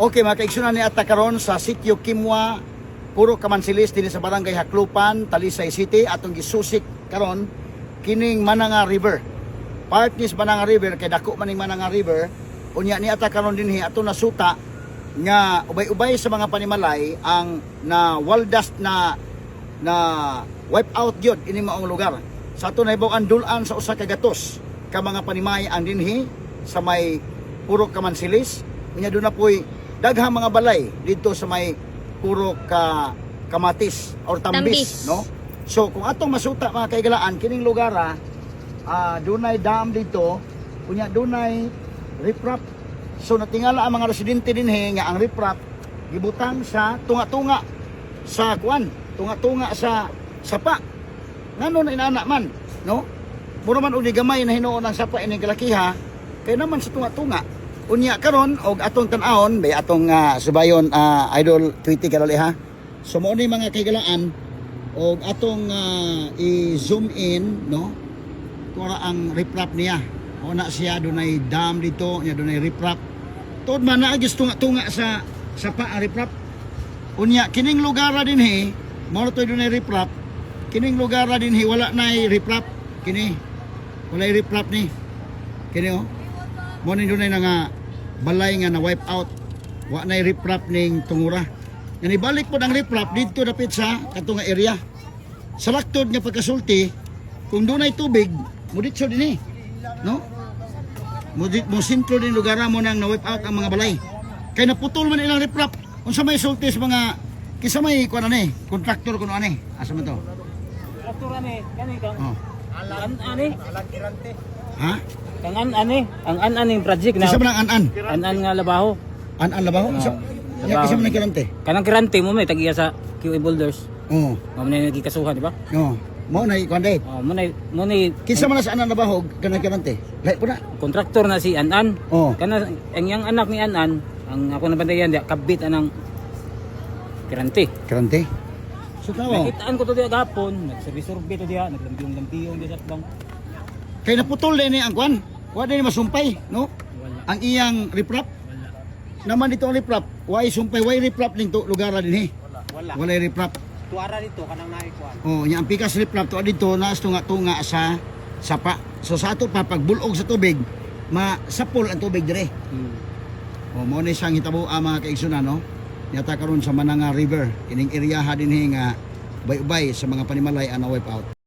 Okay, mga kaigsunan ni Ata karon sa sitio Kimwa, puro kamansilis din sa barangay Haklupan, Talisay City, atong gisusik karon kining Mananga River. Part ni Mananga River kay dako man ning Mananga River, unya ni Ata karon dinhi ato nasuta nga ubay-ubay sa mga panimalay ang na waldas na na wipe out gyud ini maong lugar. Sa ato nahibaw ang dulan sa usa ka gatos ka mga panimay ang dinhi sa may puro kamansilis. Unya doon na po'y daghang mga balay dito sa may puro ka kamatis or tambis, Tambis. no? So kung atong masuta mga kaigalaan kining lugar ah ah, dunay dam dito, unya dunay riprap. So natingala ang mga residente dinhi nga ang riprap gibutang sa tunga-tunga sa kuan, tunga-tunga sa sapa. Ngano na inana man, no? Mura man uni gamay na hinuon ang sapa ini kalakiha, kay naman sa tunga-tunga. Unya karon og atong tan-aon, may atong ah, subayon ah, idol tweety karoli ha. So mo ni mga kaigalaan og atong ah, i-zoom in, no? Kura ang riprap niya. O na siya dunay dam dito, niya dunay riprap. Tuod man na agis tunga-tunga sa sapa ang riprap. Unya kining lugar din he, mo to dunay riprap. Kining lugar din he wala na riprap kini. Wala riprap ni. Kini oh. Mo ni dunay na nga balay nga na wipe out. Wa na riprap ning tungura. Yan ibalik po ang riprap dito dapit sa katong nga area. Sa laktod nga pagkasulti, kung dunay tubig, muditso din eh. No? Mudit mo sintro din lugar mo nang na-wipe out ang mga balay. Kay naputol man ilang riprap. Unsa may sulti sa mga kisa may kuan ani, kontraktor kuno ani. Asa man to? Traktor ani, kani kang Oh. an ani, Ha? kang an ani, ang an aning project na Kisa man ang an-an? an an nga labaho. An-an labaho? Kisa, Ah, ya, kisa labaho. man ang kirante? Kanang kirante mo may tagiya sa QA Boulders. Oo. Mo na nagikasuhan, di ba? Oo. Mo na kuan date. Oh, mo na mo na Kisa man na sa anan labaho kanang kirante? Lahi po na. kontraktor na si An-An. Oo. Kana ang yang anak ni An-An, ang ako nabantayan diya kabit anang kirante. Kirante. So. Nakitaan ko to diya gapon, nagsurbi-surbi to diya, naglampiyong-lampiyong diya sa bang. Kay naputol din ni ang kuan. Wa din masumpay, no? Wala. Ang iyang riprap. Wala. Naman dito ang riprap. Why sumpay? Why riprap ning to lugar din eh? Wala. Wala riprap. Tuara dito kanang naikuan. Oh, nya ang pikas riprap to dito nas tunga-tunga sa sapa. So sa ato pa pagbulog sa tubig, masapol ang tubig dire. Hmm. O mo ni sang hitabo ang mga kaigsunan no. Yata karon sa Mananga River, ining area ha dinhi nga bay-ubay sa mga panimalay ang na wipe out.